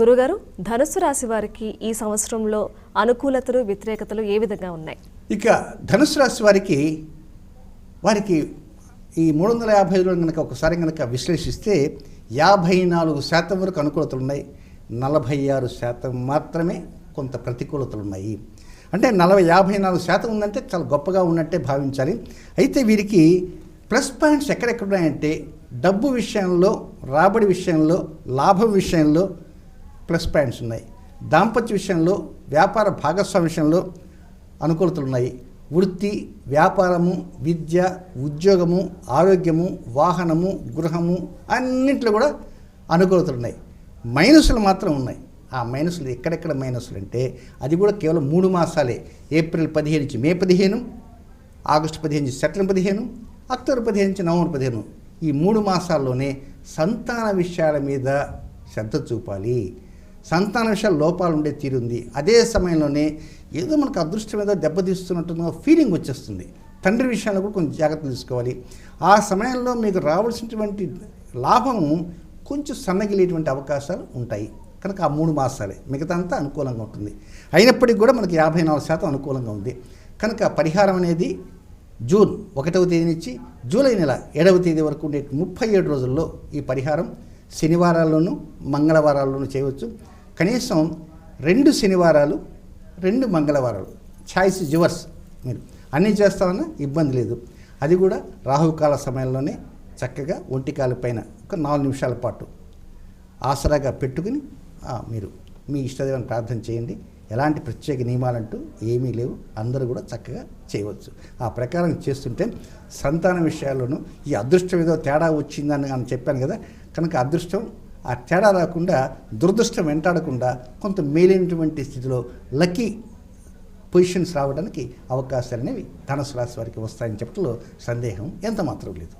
గురుగారు ధనుసు రాశి వారికి ఈ సంవత్సరంలో అనుకూలతలు వ్యతిరేకతలు ఏ విధంగా ఉన్నాయి? ఇక ధనుసు రాశి వారికి వారికి ఈ మూడు వందల యాభై ఐదులో కనుక ఒకసారి కనుక విశ్లేషిస్తే యాభై నాలుగు శాతం వరకు అనుకూలతలు ఉన్నాయి. నలభై ఆరు శాతం మాత్రమే కొంత ప్రతికూలతలు ఉన్నాయి. అంటే నలభై యాభై నాలుగు శాతం ఉందంటే చాలా గొప్పగా ఉన్నట్టే భావించాలి. అయితే వీరికి ప్లస్ పాయింట్స్ ఎక్కడెక్కడ ఉన్నాయంటే డబ్బు విషయంలో రాబడి విషయంలో లాభం విషయంలో ప్లస్ పాయింట్స్ ఉన్నాయి. దాంపత్య విషయంలో వ్యాపార భాగస్వామ్య విషయంలో అనుకూలతలు ఉన్నాయి వృత్తి వ్యాపారము విద్య ఉద్యోగము ఆరోగ్యము వాహనము గృహము అన్నింటిలో కూడా అనుకూలతలు ఉన్నాయి మైనస్లు మాత్రం ఉన్నాయి. ఆ మైనస్లు ఎక్కడెక్కడ మైనస్లు అంటే అది కూడా కేవలం మూడు మాసాలే. ఏప్రిల్ పదిహేను నుంచి మే పదిహేను ఆగస్టు పదిహేను నుంచి సెప్టెంబర్ పదిహేను అక్టోబర్ పదిహేను నుంచి నవంబర్ పదిహేను. ఈ మూడు మాసాల్లోనే సంతాన విషయాల మీద శ్రద్ధ చూపాలి. సంతాన విషయాల లోపాలు ఉండే తీరుంది. అదే సమయంలోనే ఏదో మనకు అదృష్టం ఏదో దెబ్బతీస్తున్నట్టుగా ఫీలింగ్ వచ్చేస్తుంది. తండ్రి విషయంలో కూడా కొంచెం జాగ్రత్తలు తీసుకోవాలి. ఆ సమయంలో మీకు రావాల్సినటువంటి లాభము కొంచెం సన్నగిలేటువంటి అవకాశాలు ఉంటాయి. కనుక ఆ మూడు మాసాలే. మిగతా అంతా అనుకూలంగా ఉంటుంది. అయినప్పటికీ కూడా మనకి యాభై నాలుగు శాతం అనుకూలంగా ఉంది. కనుక పరిహారం అనేది జూన్ ఒకటవ తేదీ నుంచి జూలై నెల ఏడవ తేదీ వరకు ఉండే ముప్పై ఏడు రోజుల్లో ఈ పరిహారం శనివారాల్లోనూ మంగళవారాల్లోనూ చేయవచ్చు. కనీసం రెండు శనివారాలు రెండు మంగళవారాలు. ఛాయిస్ యువర్స్ మీరు అన్నీ చేస్తామన్నా ఇబ్బంది లేదు. అది కూడా రాహుకాల సమయంలోనే చక్కగా ఒంటికాల పైన ఒక నాలుగు నిమిషాల పాటు ఆసరాగా పెట్టుకుని మీరు మీ ఇష్టదేవాన్ని ప్రార్థన చేయండి. ఎలాంటి ప్రత్యేక నియమాలంటూ ఏమీ లేవు. అందరూ కూడా చక్కగా చేయవచ్చు. ఆ ప్రకారం చేస్తుంటే సంతాన విషయాల్లోనూ ఈ అదృష్టం ఏదో తేడా వచ్చిందని అని చెప్పాను కదా. కనుక అదృష్టం ఆ తేడా రాకుండా దురదృష్టం వెంటాడకుండా కొంత మేలైనటువంటి స్థితిలో లక్కీ పొజిషన్స్ రావడానికి అవకాశాలు అనేవి ధనసు రాశి వారికి వస్తాయని చెప్పడంలో సందేహం ఎంత మాత్రం లేదు.